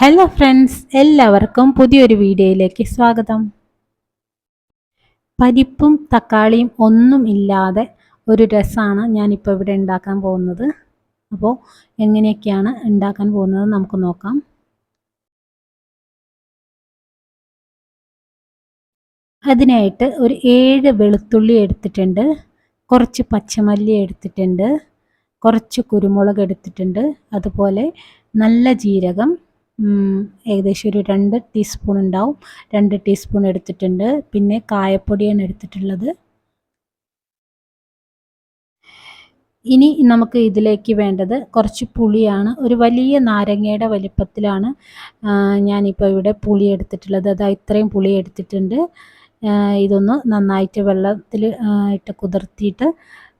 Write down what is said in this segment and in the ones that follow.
Hello friends എല്ലാവർക്കും പുതിയൊരു വീഡിയോയിലേക്ക് സ്വാഗതം. പരിപ്പും തക്കാളിയും ഒന്നും ഇല്ലാതെ ഒരു രസമാണ് ഞാനിപ്പോൾ ഇവിടെ ഉണ്ടാക്കാൻ പോകുന്നത്. അപ്പോൾ എങ്ങനെയൊക്കെയാണ് ഉണ്ടാക്കാൻ പോകുന്നത് നമുക്ക് നോക്കാം. അതിനായിട്ട് ഒരു ഏഴ് വെളുത്തുള്ളി എടുത്തിട്ടുണ്ട് കുറച്ച് പച്ചമല്ലി എടുത്തിട്ടുണ്ട് കുറച്ച് കുരുമുളക് എടുത്തിട്ടുണ്ട് അതുപോലെ നല്ല ജീരകം ഏകദേശം ഒരു രണ്ട് ടീസ്പൂൺ ഉണ്ടാവും. രണ്ട് ടീസ്പൂൺ എടുത്തിട്ടുണ്ട്. പിന്നെ കായപ്പൊടിയാണ് എടുത്തിട്ടുള്ളത്. ഇനി നമുക്ക് ഇതിലേക്ക് വേണ്ടത് കുറച്ച് പുളിയാണ്. ഒരു വലിയ നാരങ്ങയുടെ വലിപ്പത്തിലാണ് ഞാനിപ്പോൾ ഇവിടെ പുളി എടുത്തിട്ടുള്ളത്. അതാ ഇത്രയും പുളി എടുത്തിട്ടുണ്ട്. ഇതൊന്ന് നന്നായിട്ട് വെള്ളത്തിൽ ഇട്ട് കുതിർത്തിയിട്ട്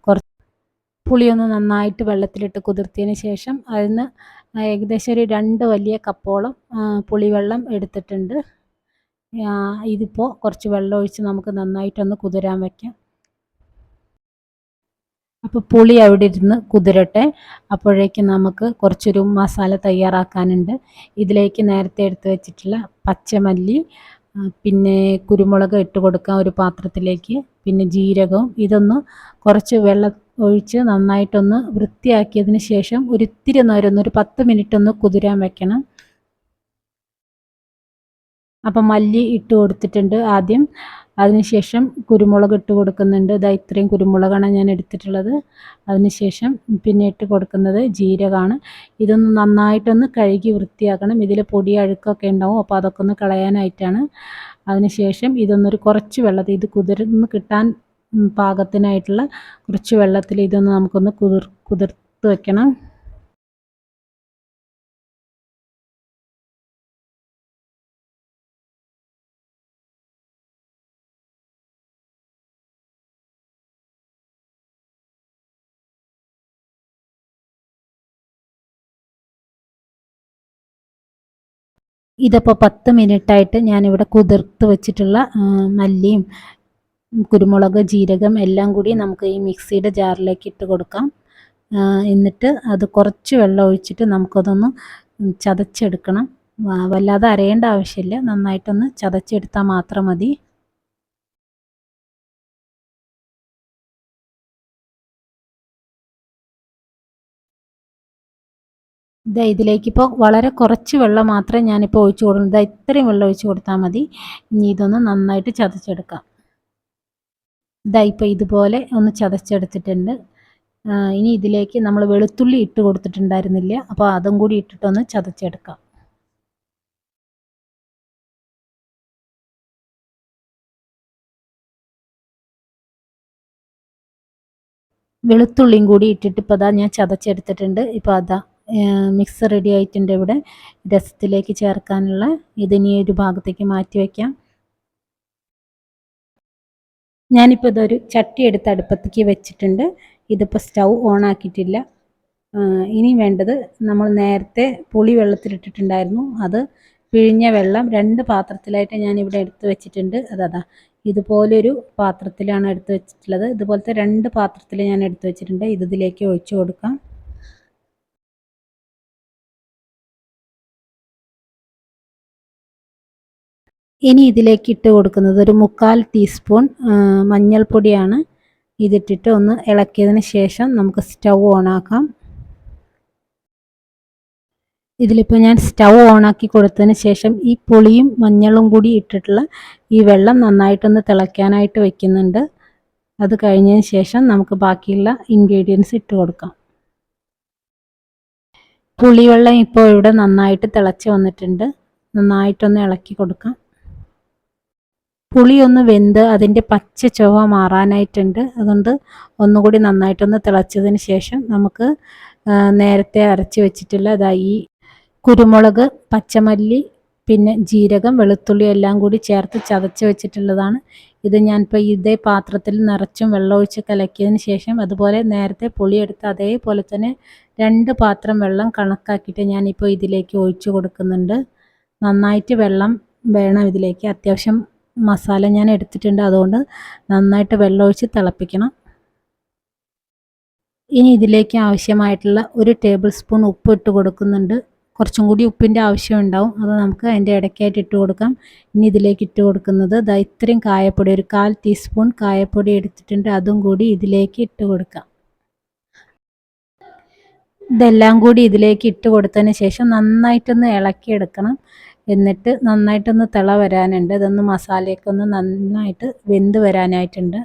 കുറച്ച് പുളിയൊന്ന് നന്നായിട്ട് വെള്ളത്തിലിട്ട് കുതിർത്തിയതിന് ശേഷം അതിന് ഏകദേശം ഒരു രണ്ട് വലിയ കപ്പോളം പുളിവെള്ളം എടുത്തിട്ടുണ്ട്. ഇതിപ്പോൾ കുറച്ച് വെള്ളം ഒഴിച്ച് നമുക്ക് നന്നായിട്ടൊന്ന് കുതിരാൻ വയ്ക്കാം അപ്പോൾ പുളി അവിടെ ഇരുന്ന് കുതിരട്ടെ. അപ്പോഴേക്കും നമുക്ക് കുറച്ചൊരു മസാല തയ്യാറാക്കാനുണ്ട്. ഇതിലേക്ക് നേരത്തെ എടുത്തു വെച്ചിട്ടുള്ള പച്ചമല്ലി പിന്നെ കുരുമുളക് ഇട്ട് കൊടുക്കാം ഒരു പാത്രത്തിലേക്ക് പിന്നെ ജീരകവും ഇതൊന്ന് കുറച്ച് വെള്ളം ഒഴിച്ച് നന്നായിട്ടൊന്ന് വൃത്തിയാക്കിയതിന് ശേഷം ഒരിത്തിരി നേരം ഒന്ന് ഒരു പത്ത് മിനിറ്റ് ഒന്ന് കുതിരാൻ വെക്കണം. അപ്പം മല്ലി ഇട്ട് കൊടുത്തിട്ടുണ്ട് ആദ്യം. അതിനുശേഷം കുരുമുളക് ഇട്ട് കൊടുക്കുന്നുണ്ട്. ഇതാ ഇത്രയും കുരുമുളകാണ് ഞാൻ എടുത്തിട്ടുള്ളത്. അതിനുശേഷം പിന്നെ ഇട്ട് കൊടുക്കുന്നത് ജീരകമാണ്. ഇതൊന്ന് നന്നായിട്ടൊന്ന് കഴുകി വൃത്തിയാക്കണം. ഇതിൽ പൊടി അഴുക്കൊക്കെ ഉണ്ടാവും. അപ്പോൾ അതൊക്കെ ഒന്ന് കളയാനായിട്ടാണ്. അതിനുശേഷം ഇതൊന്നൊരു കുറച്ച് വെള്ളത്തിൽ ഇത് കുതിർന്ന് കിട്ടാൻ പാകത്തിനായിട്ടുള്ള കുറച്ച് വെള്ളത്തിൽ ഇതൊന്ന് നമുക്കൊന്ന് കുതിർ കുതിർത്ത് വെക്കണം. ഇതിപ്പോൾ പത്ത് മിനിറ്റായിട്ട് ഞാനിവിടെ കുതിർത്ത് വെച്ചിട്ടുള്ള മല്ലിയും കുരുമുളക് ജീരകം എല്ലാം കൂടി നമുക്ക് ഈ മിക്സിയുടെ ജാറിലേക്ക് ഇട്ട് കൊടുക്കാം. എന്നിട്ട് അത് കുറച്ച് വെള്ളം ഒഴിച്ചിട്ട് നമുക്കതൊന്ന് ചതച്ചെടുക്കണം. വല്ലാതെ അരയേണ്ട ആവശ്യമില്ല. നന്നായിട്ടൊന്ന് ചതച്ചെടുത്താൽ മാത്രം മതി. ഇതാ ഇതിലേക്കിപ്പോൾ വളരെ കുറച്ച് വെള്ളം മാത്രമേ ഞാനിപ്പോൾ ഒഴിച്ചു കൊടുക്കുന്നത് ഇത്രയും വെള്ളം ഒഴിച്ചു കൊടുത്താൽ മതി. ഇനി ഇതൊന്ന് നന്നായിട്ട് ചതച്ചെടുക്കാം. ഇതാ ഇപ്പോൾ ഇതുപോലെ ഒന്ന് ചതച്ചെടുത്തിട്ടുണ്ട്. ഇനി ഇതിലേക്ക് നമ്മൾ വെളുത്തുള്ളി ഇട്ട് കൊടുത്തിട്ടുണ്ടായിരുന്നില്ല. അപ്പോൾ അതും കൂടി ഇട്ടിട്ടൊന്ന് ചതച്ചെടുക്കാം. വെളുത്തുള്ളിയും കൂടി ഇട്ടിട്ട് ഇപ്പോൾ അതാ ഞാൻ ചതച്ചെടുത്തിട്ടുണ്ട്. ഇപ്പോൾ അതാ മിക്സ് റെഡി ആയിട്ടുണ്ട് ഇവിടെ. രസത്തിലേക്ക് ചേർക്കാനുള്ള ഇതിനി ഒരു ഭാഗത്തേക്ക് മാറ്റി വയ്ക്കാം ഞാനിപ്പോൾ ഇതൊരു ചട്ടി എടുത്ത് അടുപ്പത്തേക്ക് വെച്ചിട്ടുണ്ട്. ഇതിപ്പോൾ സ്റ്റൗ ഓൺ ആക്കിയിട്ടില്ല. ഇനി വേണ്ടത് നമ്മൾ നേരത്തെ പുളി വെള്ളത്തിലിട്ടിട്ടുണ്ടായിരുന്നു. അത് പിഴിഞ്ഞ വെള്ളം രണ്ട് പാത്രത്തിലായിട്ട് ഞാൻ ഇവിടെ എടുത്ത് വെച്ചിട്ടുണ്ട്. അതാ ഇതുപോലൊരു പാത്രത്തിലാണ് എടുത്ത് വെച്ചിട്ടുള്ളത്. ഇതുപോലത്തെ രണ്ട് പാത്രത്തിൽ ഞാൻ എടുത്ത് വെച്ചിട്ടുണ്ട്. ഇതിലേക്ക് ഒഴിച്ചു കൊടുക്കാം. ഇനി ഇതിലേക്ക് ഇട്ട് കൊടുക്കുന്നത് ഒരു മുക്കാൽ ടീസ്പൂൺ മഞ്ഞൾപ്പൊടിയാണ്. ഇതിട്ടിട്ട് ഒന്ന് ഇളക്കിയതിന് ശേഷം നമുക്ക് സ്റ്റൗ ഓണാക്കാം. ഇതിലിപ്പോൾ ഞാൻ സ്റ്റൗ ഓണാക്കി കൊടുത്തതിന് ശേഷം ഈ പുളിയും മഞ്ഞളും കൂടി ഇട്ടിട്ടുള്ള ഈ വെള്ളം നന്നായിട്ടൊന്ന് തിളയ്ക്കാനായിട്ട് വെക്കുന്നുണ്ട്. അത് കഴിഞ്ഞതിന് ശേഷം നമുക്ക് ബാക്കിയുള്ള ഇൻഗ്രീഡിയൻസ് ഇട്ട് കൊടുക്കാം. പുളിവെള്ളം ഇപ്പോൾ ഇവിടെ നന്നായിട്ട് തിളച്ച് വന്നിട്ടുണ്ട്. നന്നായിട്ടൊന്ന് ഇളക്കി കൊടുക്കാം. പുളി ഒന്ന് വെന്ത് അതിന്റെ പച്ച ചുവ മാറാനായിട്ടുണ്ട്. അതുകൊണ്ട് ഒന്നുകൂടി നന്നായിട്ടൊന്ന് തിളച്ചതിന് ശേഷം നമുക്ക് നേരത്തെ അരച്ച് വെച്ചിട്ടുള്ള ഈ കുരുമുളക് പച്ചമല്ലി പിന്നെ ജീരകം വെളുത്തുള്ളി എല്ലാം കൂടി ചേർത്ത് ചതച്ച് വെച്ചിട്ടുള്ളതാണ്. ഇത് ഞാനിപ്പോൾ ഇതേ പാത്രത്തിൽ നിറച്ചും വെള്ളമൊഴിച്ച് കലക്കിയതിന് ശേഷം അതുപോലെ നേരത്തെ പുളിയെടുത്ത് അതേപോലെ തന്നെ രണ്ട് പാത്രം വെള്ളം കണക്കാക്കിയിട്ട് ഞാനിപ്പോൾ ഇതിലേക്ക് ഒഴിച്ചു കൊടുക്കുന്നുണ്ട്. നന്നായിട്ട് വെള്ളം വേണം ഇതിലേക്ക്. അത്യാവശ്യം മസാല ഞാൻ എടുത്തിട്ടുണ്ട്. അതുകൊണ്ട് നന്നായിട്ട് വെള്ളമൊഴിച്ച് തിളപ്പിക്കണം. ഇനി ഇതിലേക്ക് ആവശ്യമായിട്ടുള്ള ഒരു ടേബിൾ സ്പൂൺ ഉപ്പ് ഇട്ട് കൊടുക്കുന്നുണ്ട്. കുറച്ചും കൂടി ഉപ്പിന്റെ ആവശ്യം ഉണ്ടാവും. അത് നമുക്ക് അതിന്റെ ഇടയ്ക്കായിട്ട് ഇട്ട് കൊടുക്കാം. ഇനി ഇതിലേക്ക് ഇട്ട് കൊടുക്കുന്നത് ദാ ഇത്രയും കായപ്പൊടി ഒരു കാൽ ടീസ്പൂൺ കായപ്പൊടി എടുത്തിട്ടുണ്ട്. അതും കൂടി ഇതിലേക്ക് ഇട്ട് കൊടുക്കാം. ഇതെല്ലാം കൂടി ഇതിലേക്ക് ഇട്ട് കൊടുത്തതിന് ശേഷം നന്നായിട്ടൊന്ന് ഇളക്കിയെടുക്കണം. എന്നിട്ട് നന്നായിട്ടൊന്ന് തിള വരാനുണ്ട്. ഇതൊന്ന് മസാലയൊക്കെ ഒന്ന് നന്നായിട്ട് വെന്ത് വരാനായിട്ടുണ്ട്.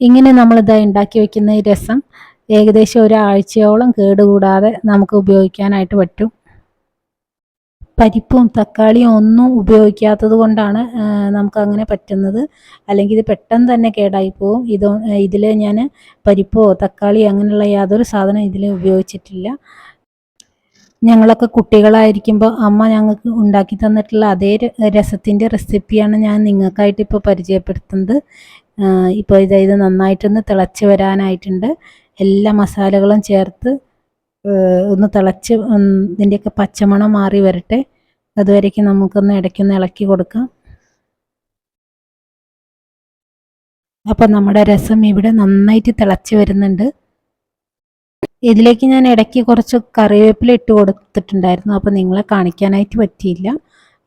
ഇങ്ങനെ നമ്മളിത് ഉണ്ടാക്കി വെക്കുന്ന ഈ രസം ഏകദേശം ഒരാഴ്ചയോളം കേടുകൂടാതെ നമുക്ക് ഉപയോഗിക്കാനായിട്ട് പറ്റും. പരിപ്പും തക്കാളിയും ഒന്നും ഉപയോഗിക്കാത്തത് കൊണ്ടാണ് നമുക്കങ്ങനെ പറ്റുന്നത്. അല്ലെങ്കിൽ ഇത് പെട്ടെന്ന് തന്നെ കേടായി പോവും. ഇത് ഇതിൽ ഞാൻ പരിപ്പോ തക്കാളിയോ അങ്ങനെയുള്ള യാതൊരു സാധനം ഇതിൽ ഉപയോഗിച്ചിട്ടില്ല. ഞങ്ങളൊക്കെ കുട്ടികളായിരിക്കുമ്പോൾ അമ്മ ഞങ്ങൾക്ക് ഉണ്ടാക്കി തന്നിട്ടുള്ള അതേ രസത്തിന്റെ റെസിപ്പിയാണ് ഞാൻ നിങ്ങൾക്കായിട്ട് ഇപ്പോൾ പരിചയപ്പെടുത്തുന്നത്. ഇപ്പോൾ ഇത് ഇത് നന്നായിട്ടൊന്ന് തിളച്ച് വരാനായിട്ടുണ്ട്. എല്ലാ മസാലകളും ചേർത്ത് ഒന്ന് തിളച്ച് ഇതിന്റെയൊക്കെ പച്ചമണം മാറി വരട്ടെ. അതുവരേക്കും നമുക്കൊന്ന് ഇടയ്ക്കൊന്ന് ഇളക്കി കൊടുക്കാം. അപ്പോൾ നമ്മുടെ രസം ഇവിടെ നന്നായിട്ട് തിളച്ച് വരുന്നുണ്ട്. ഇതിലേക്ക് ഞാൻ ഇടയ്ക്ക് കുറച്ച് കറിവേപ്പില ഇട്ട് കൊടുത്തിട്ടുണ്ടായിരുന്നു. അപ്പോൾ നിങ്ങളെ കാണിക്കാനായിട്ട് പറ്റിയില്ല.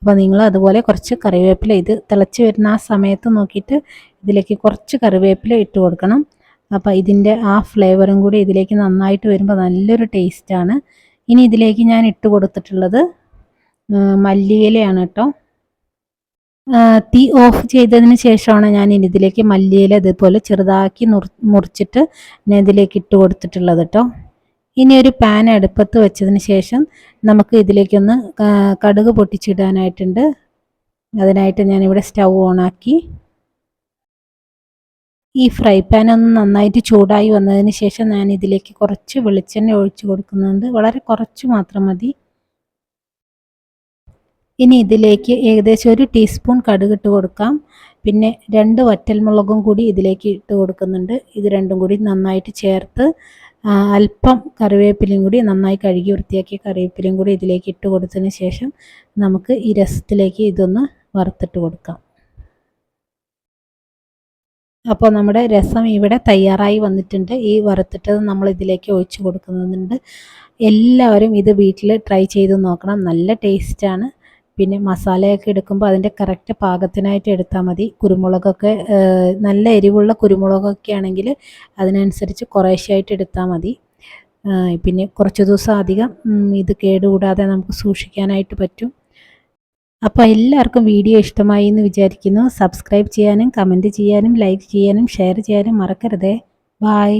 അപ്പോൾ നിങ്ങൾ അതുപോലെ കുറച്ച് കറിവേപ്പില ഇത് തിളച്ച് വരുന്ന ആ സമയത്ത് നോക്കിയിട്ട് ഇതിലേക്ക് കുറച്ച് കറിവേപ്പില ഇട്ട് കൊടുക്കണം. അപ്പോൾ ഇതിന്റെ ആ ഫ്ലേവറും കൂടി ഇതിലേക്ക് നന്നായിട്ട് വരുമ്പോൾ നല്ലൊരു ടേസ്റ്റാണ് ഇനി ഇതിലേക്ക് ഞാൻ ഇട്ട് കൊടുത്തിട്ടുള്ളത് മല്ലിയിലയാണ് കേട്ടോ. തീ ഓഫ് ചെയ്തതിന് ശേഷമാണ് ഞാൻ ഇതിലേക്ക് മല്ലിയില ഇതുപോലെ ചെറുതാക്കി മുറിച്ചിട്ട് ഞാൻ ഇതിലേക്ക് ഇട്ട് കൊടുത്തിട്ടുള്ളത് കേട്ടോ. ഇനി ഒരു പാൻ അടുപ്പത്ത് വെച്ചതിന് ശേഷം നമുക്ക് ഇതിലേക്കൊന്ന് കടുക് പൊട്ടിച്ചിടാനായിട്ടുണ്ട്. അതിനായിട്ട് ഞാനിവിടെ സ്റ്റൗ ഓണാക്കി. ഈ ഫ്രൈ പാൻ ഒന്ന് നന്നായിട്ട് ചൂടായി വന്നതിന് ശേഷം ഞാൻ ഇതിലേക്ക് കുറച്ച് വെളിച്ചെണ്ണ ഒഴിച്ചു കൊടുക്കുന്നുണ്ട്. വളരെ കുറച്ച് മാത്രം മതി. ഇനി ഇതിലേക്ക് ഏകദേശം ഒരു ടീസ്പൂൺ കടുക് ഇട്ട് കൊടുക്കാം. പിന്നെ രണ്ട് വറ്റൽമുളകും കൂടി ഇതിലേക്ക് ഇട്ട് കൊടുക്കുന്നുണ്ട്. ഇത് രണ്ടും കൂടി നന്നായിട്ട് ചേർത്ത് അല്പം കറിവേപ്പിലയും കൂടി നന്നായി കഴുകി വൃത്തിയാക്കിയ കറിവേപ്പിലയും കൂടി ഇതിലേക്ക് ഇട്ട് കൊടുത്തതിന് ശേഷം നമുക്ക് ഈ രസത്തിലേക്ക് ഇതൊന്ന് വറുത്തിട്ട് കൊടുക്കാം. അപ്പോൾ നമ്മുടെ രസം ഇവിടെ തയ്യാറായി വന്നിട്ടുണ്ട്. ഈ വറുത്തിട്ടത് നമ്മൾ ഇതിലേക്ക് ഒഴിച്ചു കൊടുക്കുന്നുണ്ട്. എല്ലാവരും ഇത് വീട്ടിൽ ട്രൈ ചെയ്ത് നോക്കണം. നല്ല ടേസ്റ്റാണ് പിന്നെ മസാലയൊക്കെ എടുക്കുമ്പോൾ അതിന്റെ കറക്റ്റ് പാകത്തിനായിട്ട് എടുത്താൽ മതി. കുരുമുളകൊക്കെ നല്ല എരിവുള്ള കുരുമുളകൊക്കെ ആണെങ്കിൽ അതിനനുസരിച്ച് കുറേശ്ശായിട്ട് എടുത്താൽ മതി. പിന്നെ കുറച്ച് ദിവസം അധികം ഇത് കേടുകൂടാതെ നമുക്ക് സൂക്ഷിക്കാനായിട്ട് പറ്റും. അപ്പോൾ എല്ലാവർക്കും വീഡിയോ ഇഷ്ടമായി എന്ന് വിചാരിക്കുന്നു. സബ്സ്ക്രൈബ് ചെയ്യാനും കമന്റ് ചെയ്യാനും ലൈക്ക് ചെയ്യാനും ഷെയർ ചെയ്യാനും മറക്കരുതേ. ബായ്